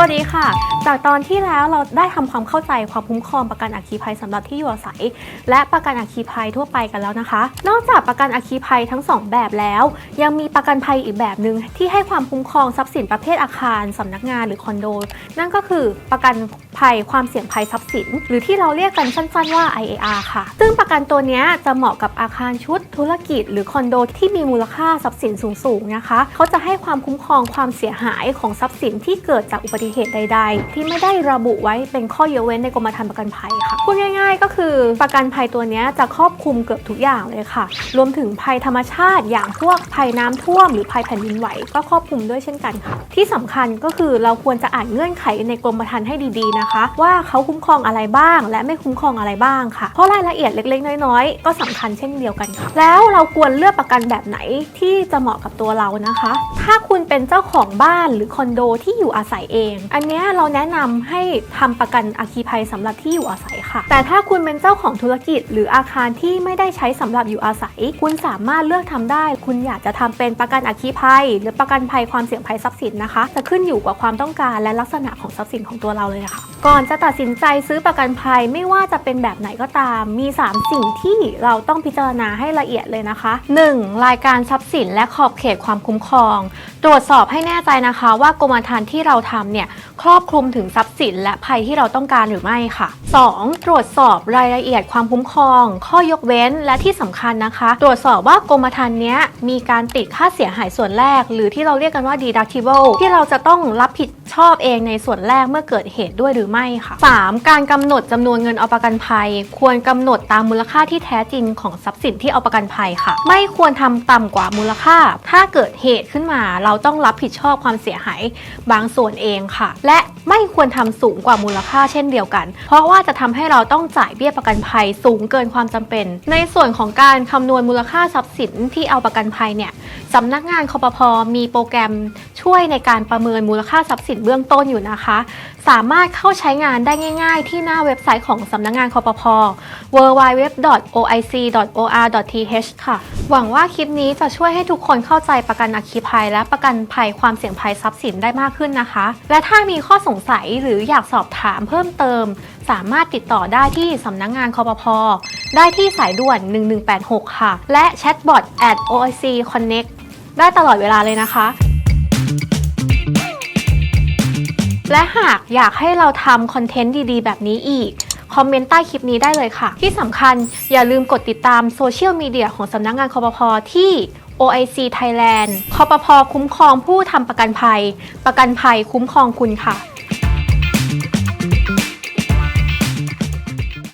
วัสดีค่ะจากตอนที่แล้วเราได้ทำความเข้าใจความคุ้มครองประกันอัคคีภัยสำหรับที่อยู่อาศัย และประกันอัคคีภัยทั่วไปกันแล้วนะคะ นอกจากประกันอัคคีภัยทั้งสองแบบแล้ว ยังมีประกันภัยอีกแบบหนึ่งที่ให้ความคุ้มครองทรัพย์สินประเภทอาคารสำนักงานหรือคอนโด นั่นก็คือประกันภัยความเสี่ยงภัยทรัพย์สิน หรือที่เราเรียกกันสั้นๆว่า IAR ค่ะ ซึ่งประกันตัวนี้จะเหมาะกับอาคารชุด ธุรกิจ หรือคอนโดที่มีมูลค่าทรัพย์สินสูงๆนะคะ เขาจะให้ความคุ้มครองความเสียหายของทรัพย์สินที่เกิดจากอุบัติเหตุใด ๆที่ไม่ได้ระบุไว้เป็นข้อยกเว้นในกรมธรรม์ประกันภัยค่ะพูดง่าย ๆ ก็คือประกันภัยตัวนี้จะครอบคลุมเกือบทุกอย่างเลยค่ะ รวมถึงภัยธรรมชาติอย่างพวกภัยน้ำท่วมหรือภัยแผ่นดินไหวก็ครอบคลุมด้วยเช่นกันค่ะ ที่สำคัญก็คือเราควรจะอ่านเงื่อนไขในกรมธรรม์ให้ดีๆนะคะ ว่าเขาคุ้มครองอะไรบ้าง และไม่คุ้มครองอะไรบ้างค่ะ เพราะรายละเอียดเล็ก ๆ น้อยๆ ก็สำคัญเช่นเดียวกันค่ะ แล้วเราควรเลือกประกันแบบไหนที่จะเหมาะกับตัวเรานะคะ ถ้าคุณเป็นเจ้าของบ้านหรือคอนโดที่อยู่อาศัยเอง อันนี้เราแนะนะนำให้ทำประกันอัคคีภัยสำหรับที่อยู่อาศัยค่ะ แต่ถ้าคุณเป็นเจ้าของธุรกิจ หรืออาคารที่ไม่ได้ใช้สำหรับอยู่อาศัย คุณสามารถเลือกทำได้ คุณอยากจะทำเป็นประกันอัคคีภัย หรือประกันภัยความเสี่ยงภัยทรัพย์สินนะคะจะขึ้นอยู่กับความต้องการและลักษณะของทรัพย์สินของตัวเราเลยค่ะ ก่อนจะตัดสินใจซื้อประกันภัยไม่ว่าจะเป็นแบบไหนก็ตาม มี 3 สิ่งที่เราต้องพิจารณาให้ละเอียดเลยนะคะ 1. รายการทรัพย์สินและขอบเขตความคุ้มครอง ตรวจสอบให้แน่ใจนะคะว่ากรมธรรม์ที่เราทำเนี่ยครอบคลุมถึงทรัพย์สินและภัยที่เราต้องการหรือไม่ค่ะ 2. ตรวจสอบรายละเอียดความคุ้มครอง ข้อยกเว้นและที่สำคัญนะคะ ตรวจสอบว่ากรมธรรม์เนี้ยมีการติดค่าเสียหายส่วนแรก หรือที่เราเรียกกันว่า deductible ที่เราจะต้องรับผิด ชอบเองในส่วนแรกเมื่อเกิดเหตุด้วยหรือไม่ค่ะ 3. การกำหนดจำนวนเงินเอาประกันภัย ควรกำหนดตามมูลค่าที่แท้จริงของทรัพย์สินที่เอาประกันภัยค่ะ ไม่ควรทำต่ำกว่ามูลค่า ถ้าเกิดเหตุขึ้นมาเราต้องรับผิดชอบความเสียหายบางส่วนเองค่ะ และไม่ควรทำสูงกว่ามูลค่าเช่นเดียวกัน เพราะว่าจะทำให้เราต้องจ่ายเบี้ยประกันภัยสูงเกินความจำเป็น ในส่วนของการคำนวณมูลค่าทรัพย์สินที่เอาประกันภัยเนี่ยสำนักงานคอปพมีโปรแกรม ช่วยในการประเมินมูลค่าทรัพย์สินเบื้องต้นอยู่นะคะ สามารถเข้าใช้งานได้ง่าย ๆ ที่หน้าเว็บไซต์ของสำนักงานคอปพ www.oic.or.th ค่ะ หวังว่าคลิปนี้จะช่วยให้ทุกคนเข้าใจประกันอัคคีภัย และประกันภัยความเสี่ยงภัยทรัพย์สินได้มากขึ้นนะคะ และถ้ามีข้อสงสัยหรืออยากสอบถามเพิ่มเติม สามารถติดต่อได้ที่สำนักงานคอปพได้ที่สายด่วน 1186 ค่ะ และแชทบอท at oic connect ได้ตลอดเวลาเลยนะคะ และหากอยากให้เราทำคอนเทนต์ดีๆ แบบนี้อีก คอมเมนต์ใต้คลิปนี้ได้เลยค่ะ ที่สำคัญอย่าลืมกดติดตามโซเชียลมีเดียของสำนักงานคอปพที่ OIC Thailand คอปพคุ้มครองผู้ทำประกันภัย ประกันภัยคุ้มครองคุณค่ะ